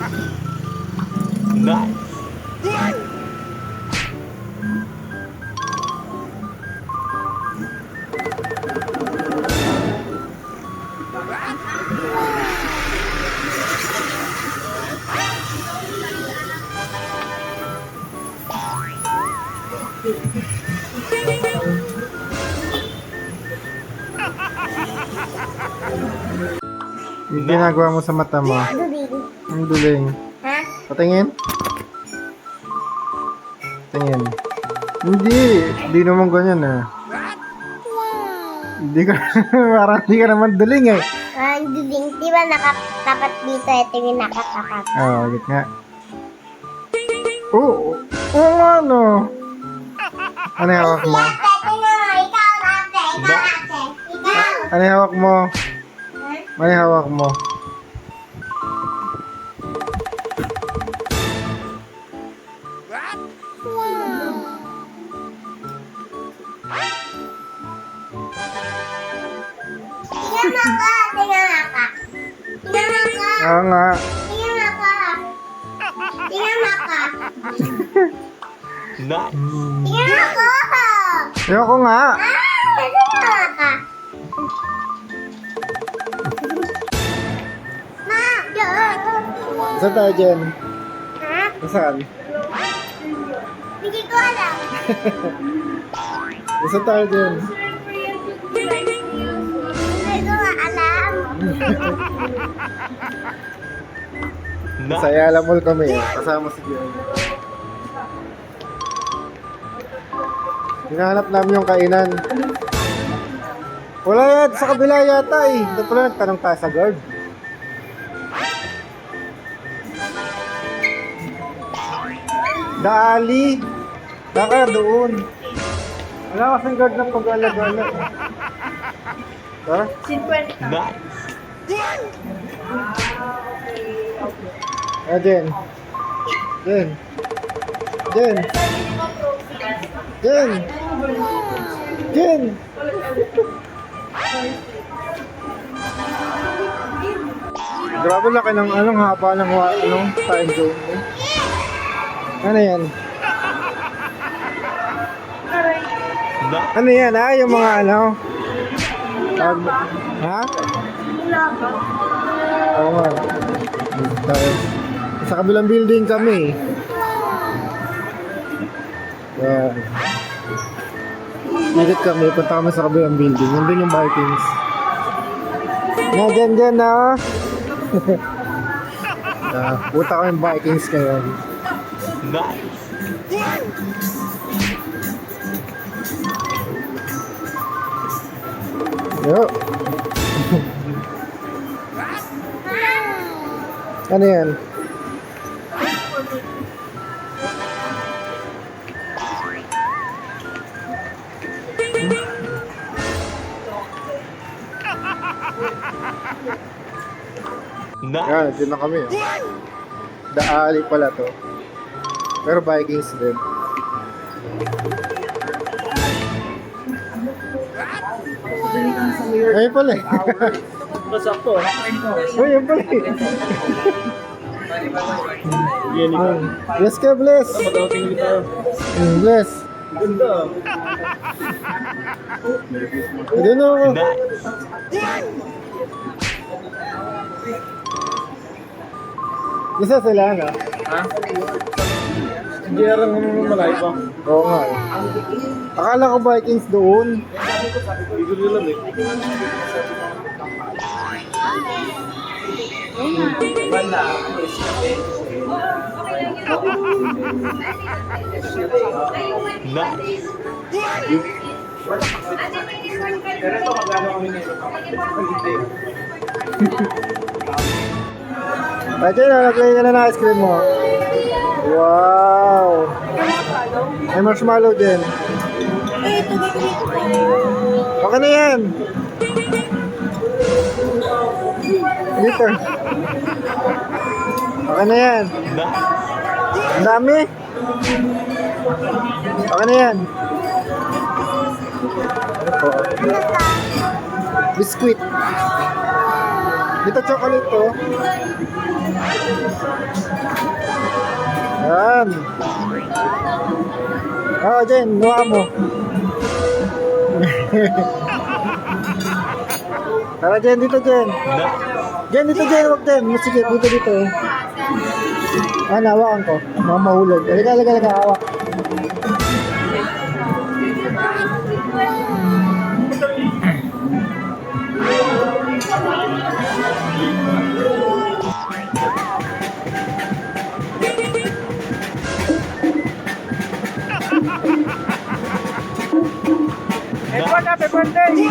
Nice. Yung ginagawa mo sa mata mo. Ang duling. Ha? Patingin. Tingin. Hindi. Hindi naman ganyan eh. Hindi ka, parang hindi ka naman duling eh. Ah, Ang duling. Di ba nakatapat dito? Ito yung nakatapat. Oo, oh, git nga. Oo, oo nga no. Ano yung hawak mo? Ate. Ikaw ate. Ikaw. Ano yung hawak mo? Ano yung hawak mo? Tingnan mo ako. Tingnan mo ako. Tingnan mo. Oo nga. Tingnan mo ako. Tingnan mo ako. Nice. Tingnan mo ako. Ayoko nga. Ah, tingnan mo ako. Ma, doon. Saan tayo dyan? Ha? Saan? Hindi ko alam. Saan tayo dyan? Nice. Sa Ayala Mall kami. eh. Kasama si Dion. Hinahanap namin yung kainan. Wala yan. Sa kabila yata eh. Doon pala nagtanong tayo sa guard. Daali. Baka doon. Wala kasing guard na pag-alagala. Ha? Nice. Ah, Jen. Jen. Jen. Jen. Jen. Grabe laki ng anong haba ng anong time zone. eh. Ano yan? Ano yan ha? Yung mga ano? Ha? Oo nga. Tapos, sa kabilang building kami. Yan. Ikot kami, punta kami sa kabilang building. Nandun yung Vikings. Na, dyan, na. Ah, punta kami Vikings ngayon. Nice. Yo. Ano yan? Nice. Yan, dyan na kami. Oh. Daali pala to. Pero Vikings din. Ayun pala eh. Masakto. Uy, yun pala eh. Ka, bless. Ulit tayo. Mm, bless. Ganda. Ito na ako. Isa sila, no? Ha? Hindi arang malayo pa. Oo nga eh. Akala ko Vikings doon. Hindi ko alam eh. Nice. Pero ito magkano kami nito? Pwede na, nag-play ka na ng ice cream mo. Wow! May marshmallow din. Okay na yan. Dito. Okay na yan. Ang dami. Okay na yan. Po? Biscuit. Dito chocolate to. Yan. Oh, Jen, nuha mo. Tara, Jen, dito, Jen. Jen, dito, Jen, huwag Jen. Sige, dito, dito. Ah, nawakan ko. Mga mahulog. Halika, halika, halika, hawak. Happy birthday!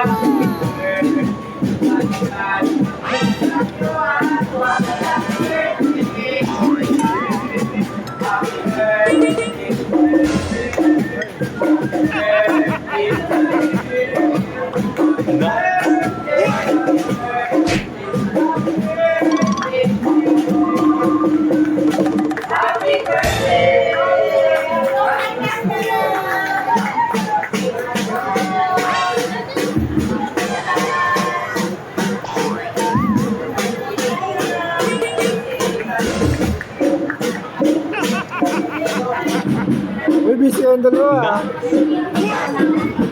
Na. Na. Uy, busy ang dalawa. Na.